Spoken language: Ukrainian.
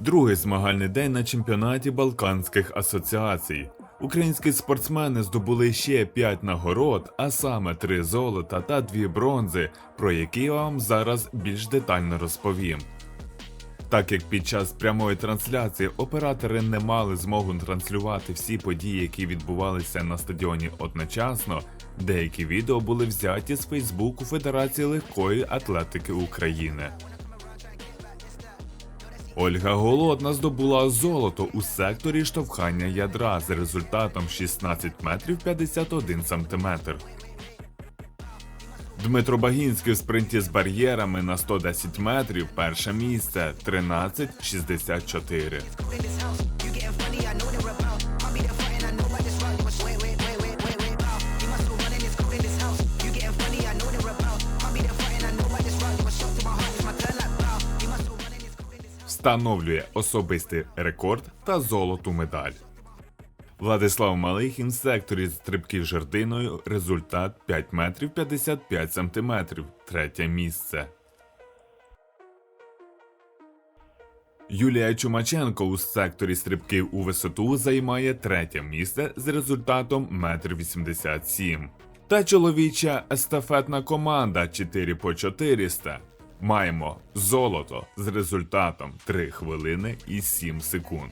Другий змагальний день на чемпіонаті Балканських асоціацій. Українські спортсмени здобули ще 5 нагород, а саме 3 золота та 2 бронзи, про які я вам зараз більш детально розповім. Так як під час прямої трансляції оператори не мали змогу транслювати всі події, які відбувалися на стадіоні одночасно, деякі відео були взяті з Фейсбуку Федерації легкої атлетики України. Ольга Голодна здобула золото у секторі штовхання ядра з результатом 16 метрів 51 сантиметр. Дмитро Багінський в спринті з бар'єрами на 110 метрів перше місце 13.64. Встановлює особистий рекорд та золоту медаль. Владислав Малихін в секторі стрибків жердиною результат 5 метрів 55 сантиметрів, третє місце. Юлія Чумаченко у секторі стрибків у висоту займає третє місце з результатом 1,87 м. Та чоловіча естафетна команда 4 по 400 маємо золото з результатом 3 хвилини і 7 секунд.